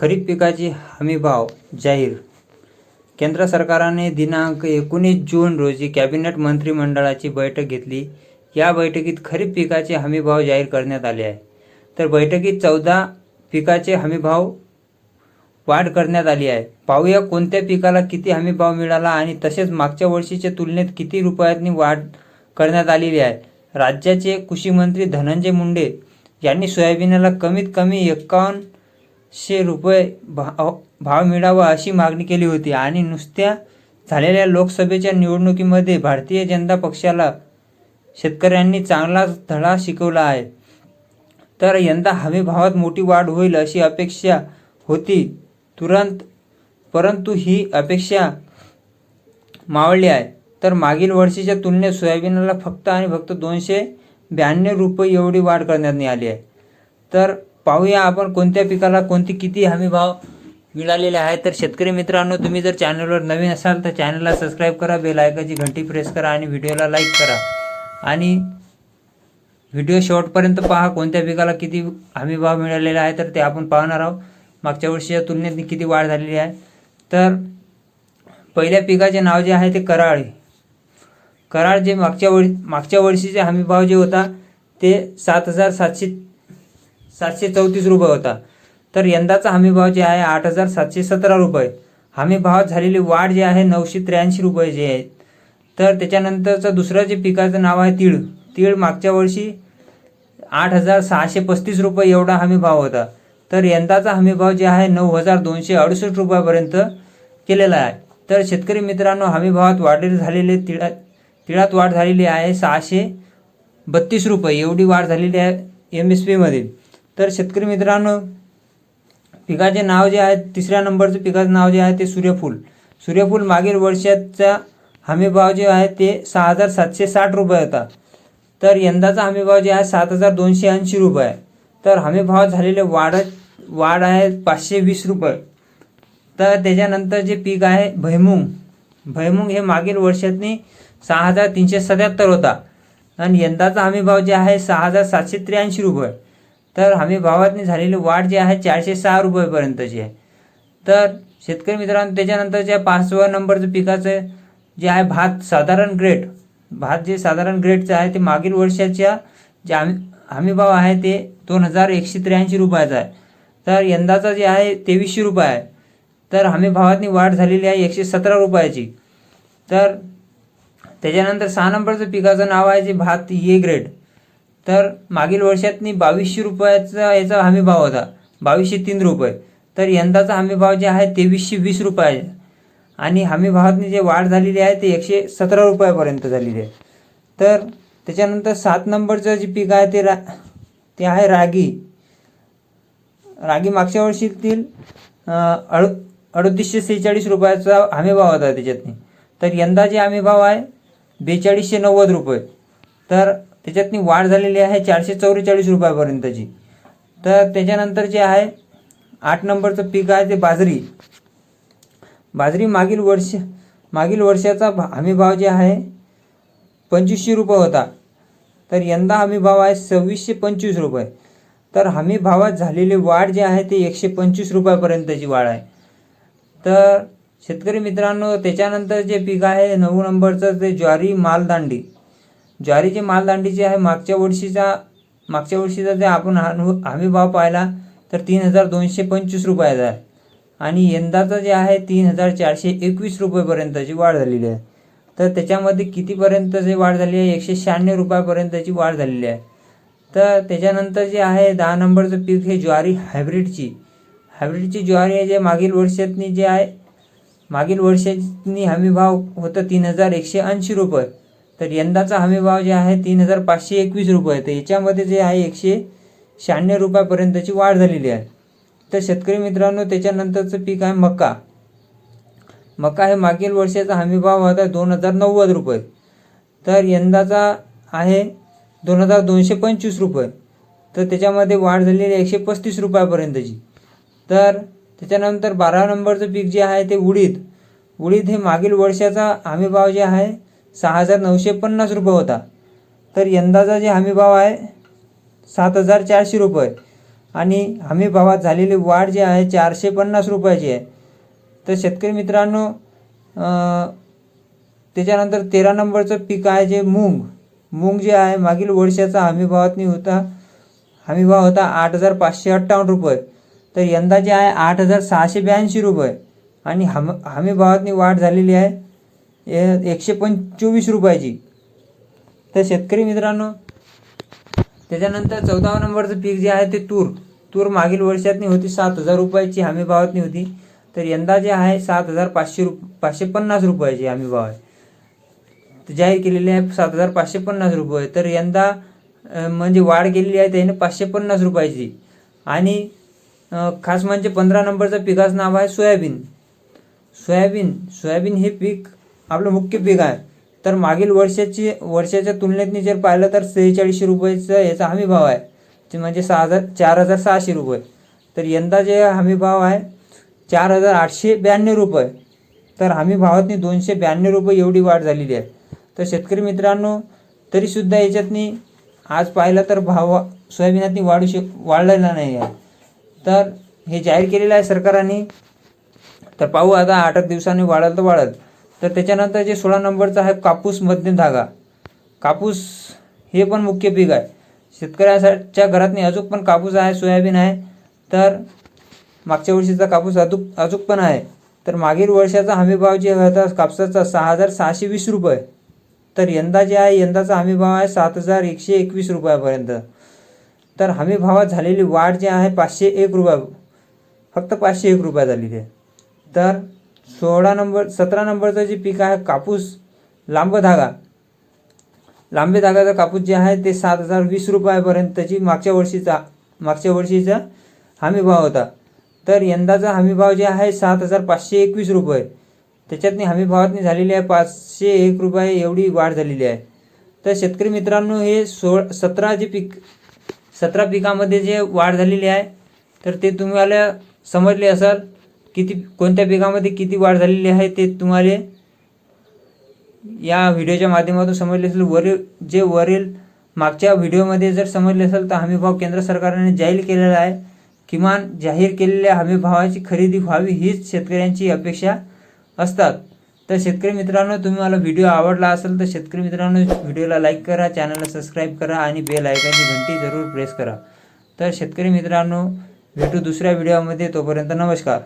खरीप पिकाची हमी भाव जाहीर. केंद्र सरकारने दिनांक एकोणीस जून रोजी कॅबिनेट मंत्रिमंडळाची बैठक घेतली. या बैठकीत खरीप पिकाचे हमी भाव जाहीर करण्यात आले आहे. तर बैठकीत चौदा पिकाचे हमी भाव वाढ करण्यात आली आहे. पाहूया कोणत्या पिकाला किती हमी भाव मिळाला आणि तसेच मागच्या वर्षीच्या तुलनेत किती रुपयांनी वाढ करण्यात आलेली आहे. राज्याचे कृषी मंत्री धनंजय मुंडे यांनी सोयाबीनला कमीत कमी शे रुपये भाव भाव मिळावा अशी मागणी केली होती आणि नुसत्या झालेल्या लोकसभेच्या निवडणुकीमध्ये भारतीय जनता पक्षाला शेतकऱ्यांनी चांगलाच धडा शिकवला आहे. तर यंदा हमी भावात मोठी वाढ होईल अशी अपेक्षा होती. तुरंत परंतु ही अपेक्षा मावळली आहे. तर मागील वर्षीच्या तुलनेत सोयाबीनला फक्त आणि फक्त दोनशे ब्याण्णव रुपये एवढी वाढ करण्यात आली आहे. तर पाहूया आपण कोणत्या पिकाला कोणती किती हमी भाव मिळालेले आहे तर शेतकरी मित्रांनो तुम्ही जर चॅनलवर नवीन असाल तर चॅनलला सबस्क्राईब करा बेल आयकाची घंटी प्रेस करा आणि व्हिडिओला लाईक करा. आणि व्हिडिओ शेवटपर्यंत पहा कोणत्या पिकाला किती हमी भाव मिळालेला आहे तर ते आपण पाहणार आहोत. मागच्या वर्षीच्या तुलनेत किती वाढ झालेली आहे. तर पहिल्या पिकाचे नाव जे आहे ते कराळ. कराळ जे मागच्या वर्षी मागच्या वर्षीचे हमी भाव जे होता ते सात हजार सातशे सातशे चौतीस रुपये होता. तर यंदाचा हमी भाव जे आहे आठ हजार सातशे सतरा रुपये. हमी भावात झालेली वाढ जे आहे नऊशे त्र्याऐंशी रुपये जे आहे. तर त्याच्यानंतरचं दुसरं जे पिकाचं नाव आहे तीळ. तीळ मागच्या वर्षी आठ हजार सहाशे पस्तीस रुपये एवढा हमी भाव होता. तर यंदाचा हमी भाव जे आहे नऊ हजार दोनशे अडुसष्ट रुपयापर्यंत केलेला आहे. तर शेतकरी मित्रांनो हमी भावात वाढ झालेले तिळा तिळात वाढ झालेली आहे सहाशे बत्तीस रुपये. एवढी वाढ झालेली आहे एम एस पीमध्ये तर शेतकरी मित्रांनो पिकाचे नाव जे आहे तिसऱ्या नंबरचं पिकाचं नाव जे आहे ते सूर्यफूल. सूर्यफूल मागील वर्षाचा हमीभाव जे आहे ते सहा हजार सातशे साठ रुपये होता. तर यंदाचा हमीभाव जे आहे सात हजार दोनशे ऐंशी रुपये आहे. तर हमीभाव झालेले वाढ वाढ आहे पाचशे वीस रुपये. तर त्याच्यानंतर जे पीक आहे भैमुंग. भैमुंग हे मागील वर्षातनी सहा हजार तीनशे सत्याहत्तर होता. आणि यंदाचा हमीभाव जे आहे सहा हजार सातशे त्र्याऐंशी रुपये. तर हमी भावातनी झालेली वाढ जी आहे चारशे सहा रुपयेपर्यंतची आहे. तर शेतकरी मित्रांनो त्याच्यानंतरच्या पाचवा नंबरचं पिकाचं जे आहे भात साधारण ग्रेड भात जे साधारण ग्रेडचं आहे ते मागील वर्षाच्या जे हमी हमीभाव आहे ते दोन हजार एकशे त्र्याऐंशी रुपयाचा आहे. तर यंदाचा जे आहे तेवीसशे रुपये आहे. तर हमी भावातनी वाढ झालेली आहे एकशे सतरा रुपयाची. तर त्याच्यानंतर सहा नंबरचं पिकाचं नाव आहे जे भात ये ग्रेड तर मागील वर्षातनी बावीसशे रुपयाचा याचा हमीभाव होता. बावीसशे तीन रुपये. तर यंदाचा हमीभाव जे आहे तेवीसशे वीस रुपये आहे. आणि हमीभावातनी जे वाढ झालेली आहे ते एकशे सतरा रुपयापर्यंत झालेली आहे. तर त्याच्यानंतर सात नंबरचं जे पीक आहे ते रा ते आहे रागी. रागी मागच्या वर्षीतील अड अडतीसशे सेहेचाळीस रुपयाचा हमीभाव होता त्याच्यातनी. तर यंदा जे हमीभाव आहे बेचाळीसशे नव्वद रुपये. तर त्याच्यातनी वाढ झालेली आहे चारशे चौवेचाळीस रुपयापर्यंतची. तर त्याच्यानंतर जे आहे आठ नंबरचं पीक आहे ते बाजरी. बाजरी मागील वर्ष मागील वर्षाचा भा हमी भाव जे आहे पंचवीसशे रुपये होता. तर यंदा हमी भाव आहे सव्वीसशे पंचवीस रुपये. तर हमी भावात झालेली वाढ जे आहे ते एकशे पंचवीस रुपयापर्यंतची वाढ आहे. तर शेतकरी मित्रांनो त्याच्यानंतर जे पीक आहे नऊ नंबरचं ते ज्वारी मालदांडी. ज्वारीची मालदांडी जी आहे मागच्या वर्षीचा मागच्या वर्षीचा जे आपण अनु हमी भाव पाहिला तर तीन हजार दोनशे पंचवीस रुपयाचा आहे. आणि यंदाचं जे आहे तीन हजार चारशे एकवीस रुपयेपर्यंतची वाढ झालेली आहे. तर त्याच्यामध्ये कितीपर्यंतची वाढ झाली आहे? एकशे शहाण्णव रुपयापर्यंतची वाढ झालेली आहे. तर त्याच्यानंतर जे आहे दहा नंबरचं पीक हे ज्वारी हायब्रिडची. हायब्रिडची ज्वारी आहे जे मागील वर्षातनी जे आहे मागील वर्षातनी हमी भाव होतं तीन हजार एकशे ऐंशी रुपये. तर यंदाचा हमी भाव जे आहे तीन हजार पाचशे एकवीस रुपये तर याच्यामध्ये जे आहे एकशे शहाण्णव रुपयापर्यंतची वाढ झालेली आहे. तर शेतकरी मित्रांनो त्याच्यानंतरचं पीक आहे मका. मका हे मागील वर्षाचा हमी भाव होता दोन हजार नव्वद रुपये. तर यंदाचा आहे दोन हजार दोनशे पंचवीस रुपये. तर त्याच्यामध्ये वाढ झालेली आहे एकशे पस्तीस रुपयापर्यंतची. तर त्याच्यानंतर बारा नंबरचं पीक जे आहे ते उडीद. उडीद हे मागील वर्षाचा हमी भाव जे आहे सहा हजार नऊशे पन्नास रुपये होता. तर यंदाचा जे हमी भाव आहे सात हजार चारशे रुपये. आणि हमी भावात झालेली वाढ जी आहे चारशे पन्नास रुपयाची आहे. तर शेतकरी मित्रांनो त्याच्यानंतर तेरा नंबरचं पीक आहे जे मूग. मूग जे आहे मागील वर्षाचा हमी भावातनी होता हमी भाव होता आठ हजार पाचशे अठ्ठावन्न रुपये. तर यंदा जे आहे आठ हजार सहाशे ब्याऐंशी रुपये. आणि हम हमी भावातनी वाढ झालेली आहे ए- एकशे पंचवीस रुपयाची. तर शेतकरी मित्रांनो त्याच्यानंतर चौदा नंबरचं पीक जे आहे ते तूर. तूर मागील वर्षातनी होती सात हजार रुपयाची हमी भावातनी होती. तर यंदा जे आहे सात हजार पाचशे रुप पाचशे पन्नास रुपयाची हमी भाव आहे. जाहीर केलेले आहे सात हजार पाचशे पन्नास रुपये. तर यंदा म्हणजे वाढ केलेली आहे त्याने पाचशे पन्नास रुपयाची. आणि खास म्हणजे पंधरा नंबरचं पिकाचं नाव आहे सोयाबीन. सोयाबीन सोयाबीन हे पीक आपलं मुख्य पीक आहे. तर मागील वर्षाची वर्षाच्या तुलनेतनी जर पाहिलं तर सेहेचाळीसशे रुपयाचा याचा हमी भाव आहे. ते म्हणजे सहा हजार चार हजार सहाशे रुपये. तर यंदा जे हमी भाव आहे चार हजार आठशे ब्याण्णव रुपये. तर हमी भावातनी दोनशे ब्याण्णव रुपये एवढी वाढ झालेली आहे. तर शेतकरी मित्रांनो तरीसुद्धा याच्यातनी आज पाहिलं तर भाव सोयाबीनातनी वाढू शक वाढलेला नाही आहे. तर हे जाहीर केलेलं आहे सरकारने. तर पाहू आता आठ दिवसांनी वाढल तर वाढल. तर त्याच्यानंतर जे सोळा नंबरचं आहे कापूस मध्यम धागा. कापूस हे पण मुख्य पीक आहे. शेतकऱ्याच्या घरातनी अजून पण कापूस आहे सोयाबीन आहे. तर मागच्या वर्षीचा कापूस अजूक अजूक पण आहे. तर मागील वर्षाचा हमीभाव जे होता कापसाचा सहा हजार सहाशे वीस रुपये. तर यंदा जे आहे यंदाचा हमीभाव आहे सात हजार एकशे एकवीस रुपयापर्यंत. तर हमीभावात झालेली वाढ जी आहे पाचशे एक रुपया फक्त पाचशे एक रुपया झालेली आहे तर सोळा नंबर सतरा नंबरचं जे पीक आहे कापूस लांब धागा. लांबे धागाचा कापूस जे आहे ते सात हजार वीस रुपयापर्यंतची मागच्या वर्षीचा मागच्या वर्षीचा हमी भाव होता. तर यंदाचा हमी भाव जे आहे सात हजार पाचशे एकवीस रुपये. त्याच्यातनी हमी भावातनी झालेली आहे पाचशे एक रुपये एवढी वाढ झालेली आहे. तर शेतकरी मित्रांनो हे सोळ सतरा जे पीक सतरा पिकामध्ये जे वाढ झालेली आहे तर ते तुम्हाला समजले असाल. किती कोणत्या पिकामध्ये किती वाढ झालेली आहे ते तुम्हाला या व्हिडिओच्या माध्यमातून समजले असेल. वरील जे वरील मागच्या व्हिडिओमध्ये जर समजले असेल तर हमी भाव केंद्र सरकारने जाहीर केलेला आहे. किमान जाहीर केलेल्या हमी भावाची खरेदी व्हावी हीच शेतकऱ्यांची अपेक्षा असतात. तर शेतकरी मित्रांनो तुम्ही मला व्हिडिओ आवडला असेल तर शेतकरी मित्रांनो व्हिडिओला लाईक करा चॅनलला सबस्क्राईब करा आणि बेल आयकॉनची घंटी जरूर प्रेस करा. तर शेतकरी मित्रांनो भेटू दुसऱ्या व्हिडिओमध्ये. तोपर्यंत नमस्कार.